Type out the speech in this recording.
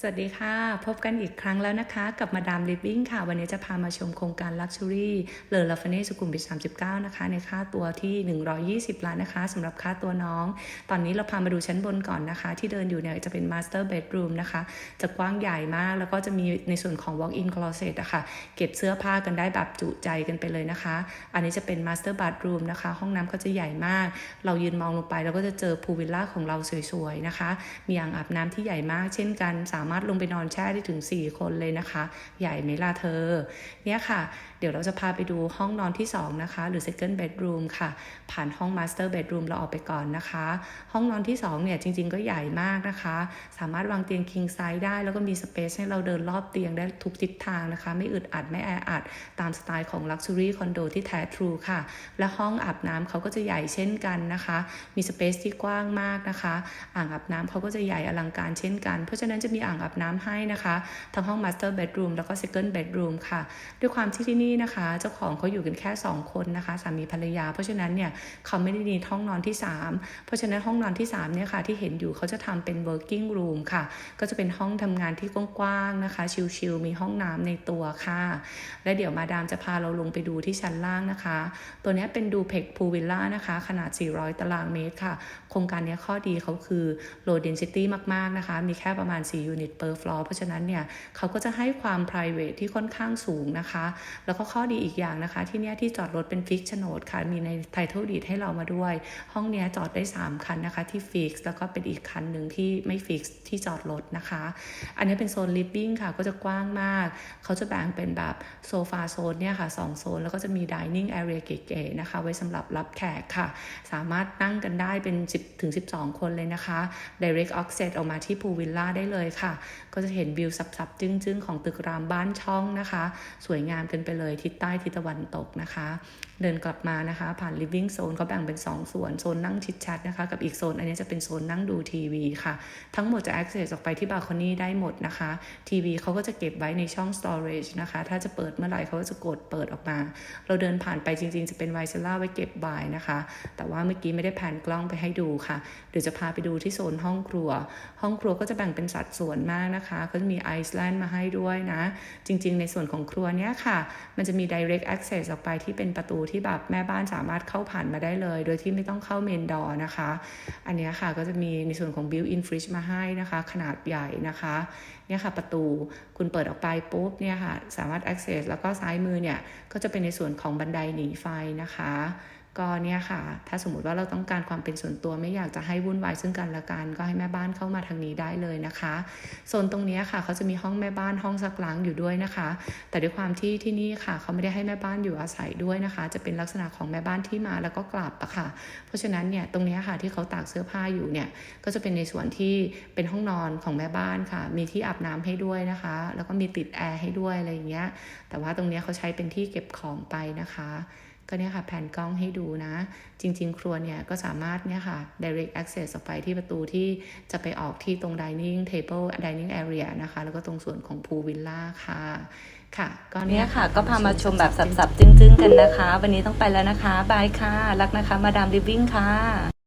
สวัสดีค่ะ พบกันอีกครั้งแล้วนะคะ กับมาดามลิฟวิ่งค่ะ วันนี้จะพามาชมโครงการลักชัวรี่เลอลาฟเน่สุขุมวิท39 นะคะ ในค่าตัวที่ 120 ล้านนะคะสำหรับค่าตัวน้อง ตอนนี้เราพามาดูชั้นบนก่อนนะคะ ที่เดินอยู่เนี่ยจะเป็นมาสเตอร์เบดรูมนะคะ จะกว้างใหญ่มาก แล้วก็จะมีในส่วนของ walk-in closet อะค่ะ เก็บเสื้อผ้ากันได้แบบจุใจกันไปเลยนะคะ อันนี้จะเป็นมาสเตอร์บัตรูมนะคะ ห้องน้ำก็จะใหญ่มาก เรายืนมองลงไปเราก็จะเจอพูลวิลล่าของเราสวยๆนะคะ มีอ่างอาบน้ำที่ใหญ่มาก เช่นกันสามารถลงไปนอนแช่ได้ถึง 4 คนเลยนะคะ ใหญ่ไหมล่ะเธอ เนี่ยค่ะ เดี๋ยวเราจะพาไปดูห้องนอนที่ 2 นะคะ หรือ second bedroom ค่ะ ผ่านห้อง master bedroom เราออกไปก่อนนะคะ ห้องนอนที่ 2 เนี่ย จริง ๆ ก็ใหญ่มากนะคะ สามารถวางเตียง king size ได้ แล้วก็มี space ให้เราเดินรอบเตียงได้ทุกทิศทางนะคะ ไม่อึดอัดไม่แออัด ตามสไตล์ของ luxury condo ที่แท้ทรูค่ะ และห้องอาบน้ำเขาก็จะใหญ่เช่นกันนะคะ มี space ที่กว้างมากนะคะ อ่างอาบน้ำเขาก็จะใหญ่อลังการเช่นกัน เพราะฉะนั้นจะมีอ่างอาบน้ำให้นะคะ ทั้งห้อง master bedroom แล้วก็ second bedroom ค่ะ ด้วยความที่ที่นี่นะคะ เจ้าของเขาอยู่กันแค่ 2 คนนะคะ สามีภรรยา เพราะฉะนั้นเนี่ยเขาไม่ได้มีห้องนอนที่ 3 เพราะฉะนั้นห้องนอนที่3เนี่ยค่ะที่เห็นอยู่เขาจะทำเป็น working room ค่ะ ก็จะเป็นห้องทำงานที่กว้างๆนะคะ ชิลๆมีห้องน้ำในตัวค่ะ และเดี๋ยวมาดามจะพาเราลงไปดูที่ชั้นล่างนะคะ ตัวนี้เป็นดูเพกพูวิลล่านะคะ ขนาด 400 ตารางเมตรค่ะ โครงการนี้ข้อดีเขาคือ low density มากๆนะคะ มีแค่ประมาณ4 unit per floor เพราะฉะนั้นเนี่ยเขาก็จะให้ความ private ที่ค่อนข้างสูงนะคะ แล้วก็ข้อดีอีกอย่างนะคะ ที่เนี่ยที่จอดรถเป็นฟิกโฉนดค่ะ มีใน title deed ให้เรามาด้วย ห้องเนี้ยจอดได้ 3 คันนะคะที่ฟิกแล้วก็เป็นอีกคันหนึ่งที่ไม่ฟิกที่จอดรถนะคะ อันนี้เป็นโซน living ค่ะก็จะกว้างมาก เขาจะแบ่งเป็นแบบโซฟาโซนเนี่ยค่ะสองโซน แล้วก็จะมี dining area เก๋ๆนะคะ ไว้สำหรับรับแขกค่ะ สามารถนั่งกันได้เป็น 10ถึง12 คนเลยนะคะ direct access ออกมาที่พูวิลล่าได้เลยค่ะก็จะเห็นวิวซับๆ จึ้งๆ ของตึกรามบ้านช่องนะคะ สวยงามกันไปเลยทิศใต้ทิศตะวันตกนะคะ เดินกลับมานะคะ ผ่าน living zone เขาแบ่งเป็น 2 ส่วน โซนนั่งชิดชัดนะคะ กับอีกโซน อันนี้จะเป็นโซนนั่งดูทีวีค่ะ ทั้งหมดจะ access ออกไปที่บา l ค o นีได้หมดนะคะ ทีวีเขาก็จะเก็บไว้ในช่อง storage นะคะ ถ้าจะเปิดเมื่อไหร่เขาก็จะกดเปิดออกมา เราเดินผ่านไปจริง ๆ จะเป็นไวเซล่าไว้เก็บบายนะคะ แต่ว่าเมื่อกี้ไม่ได้แผนกล้องไปให้ดูค่ะ เดี๋ยวจะพาไปดูที่โซนห้องครัว ห้องครัวก็จะแบ่งเป็นสัดส่วนมากนะคะเขาจะมีไอซ์แลนด์มาให้ด้วยนะ จริง ๆ ในส่วนของครัวเนี้ยค่ะ มันจะมี direct access ออกไปที่เป็นประตูที่แบบแม่บ้านสามารถเข้าผ่านมาได้เลย โดยที่ไม่ต้องเข้าเมนดอร์นะคะ อันเนี้ยค่ะก็จะมีในส่วนของ built-in fridge มาให้นะคะ ขนาดใหญ่นะคะเนี่ยค่ะประตูคุณเปิดออกไปปุ๊บเนี่ยค่ะสามารถ access แล้วก็ซ้ายมือเนี่ยก็จะเป็นในส่วนของบันไดหนีไฟนะคะ ก็เนี่ยค่ะ ถ้าสมมติว่าเราต้องการความเป็นส่วนตัวไม่อยากจะให้วุ่นวายซึ่งกันและกัน ก็ให้แม่บ้านเข้ามาทางนี้ได้เลยนะคะโซนตรงนี้ค่ะเขาจะมีห้องแม่บ้านห้องซักล้างอยู่ด้วยนะคะ แต่ด้วยความที่ที่นี่ค่ะ เขาไม่ได้ให้แม่บ้านอยู่อาศัยด้วยนะคะ จะเป็นลักษณะของแม่บ้านที่มาแล้วก็กลับอะค่ะ เพราะฉะนั้นเนี่ยตรงนี้ค่ะที่เขาตากเสื้อผ้าอยู่เนี่ยก็จะเป็นในส่วนที่เป็นห้องนอนของแม่บ้านค่ะ มีที่อาบน้ำให้ด้วยนะคะ แล้วก็มีติดแอร์ให้ด้วยอะไรอย่างเงี้ยแต่ว่าตรงนี้เขาใช้เป็นที่เก็บของไปนะคะ ก็เนี่ยค่ะแผ่นกล้องให้ดูนะ จริง ๆ ครัวเนี่ยก็สามารถเนี่ยค่ะ direct access ออกไปที่ประตูที่จะไปออกที่ตรง dining table dining area นะคะ แล้วก็ตรงส่วนของ pool villa ค่ะค่ะก็เนี่ยค่ะค่ะ ก็พามาชมแบบสับๆ จึ้งๆ กันนะคะ วันนี้ต้องไปแล้วนะคะ บายค่ะ รักนะคะ มาดามลิฟวิ่งค่ะ